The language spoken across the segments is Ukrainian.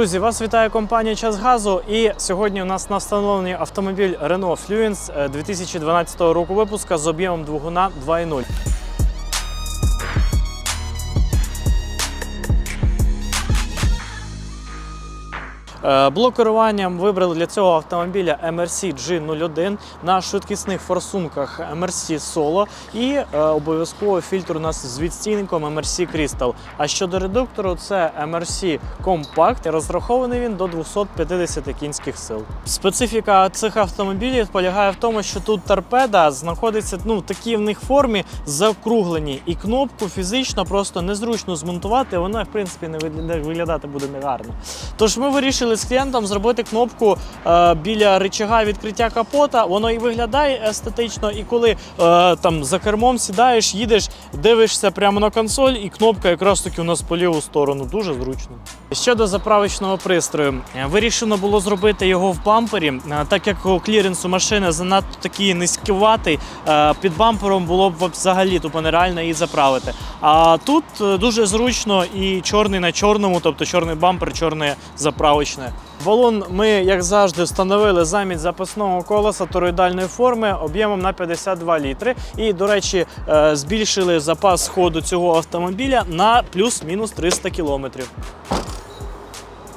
Друзі, вас вітає компанія Час Газу. І сьогодні у нас на встановленні автомобіль Renault Fluence е, 2012 року випуска з об'ємом двигуна 2.0. Блок керування вибрали для цього автомобіля MRC G01 на швидкісних форсунках MRC Solo і е, обов'язково фільтр у нас з відстійником MRC Crystal. А щодо редуктору, це MRC Compact, розрахований він до 250 кінських сил. Специфіка цих автомобілів полягає в тому, що тут торпеда знаходиться ну, в такій в них формі закруглені, і кнопку фізично просто незручно змонтувати, вона в принципі не виглядати буде негарно. Тож ми вирішили з клієнтом зробити кнопку е, біля рычага відкриття капота. Воно і виглядає естетично, і коли е, там за кермом сідаєш, їдеш, дивишся прямо на консоль, і кнопка якраз таки у нас по ліву сторону. Дуже зручно. Щодо заправочного пристрою, е, вирішено було зробити його в бампері, так як у кліренсу машини занадто такий низькуватий, е, під бампером було б взагалі тупо нереально її заправити. А тут дуже зручно і чорний на чорному, тобто чорний бампер, чорне заправочне. Балон ми, як завжди, встановили замість запасного колеса тороїдальної форми об'ємом на 52 літри. І, до речі, е, збільшили запас ходу цього автомобіля на плюс-мінус 300 кілометрів.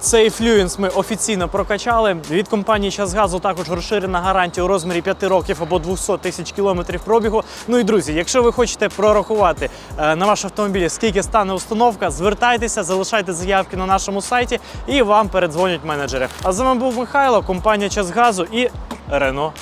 Цей флюенс ми офіційно прокачали. Від компанії Час Газу також розширена гарантія у розмірі 5 років або 200 тисяч кілометрів пробігу. Ну і друзі, якщо ви хочете прорахувати е, на ваш автомобіль, скільки стане установка, звертайтеся, залишайте заявки на нашому сайті і вам передзвонять менеджери. А з вами був Михайло, компанія Час Газу і Рено.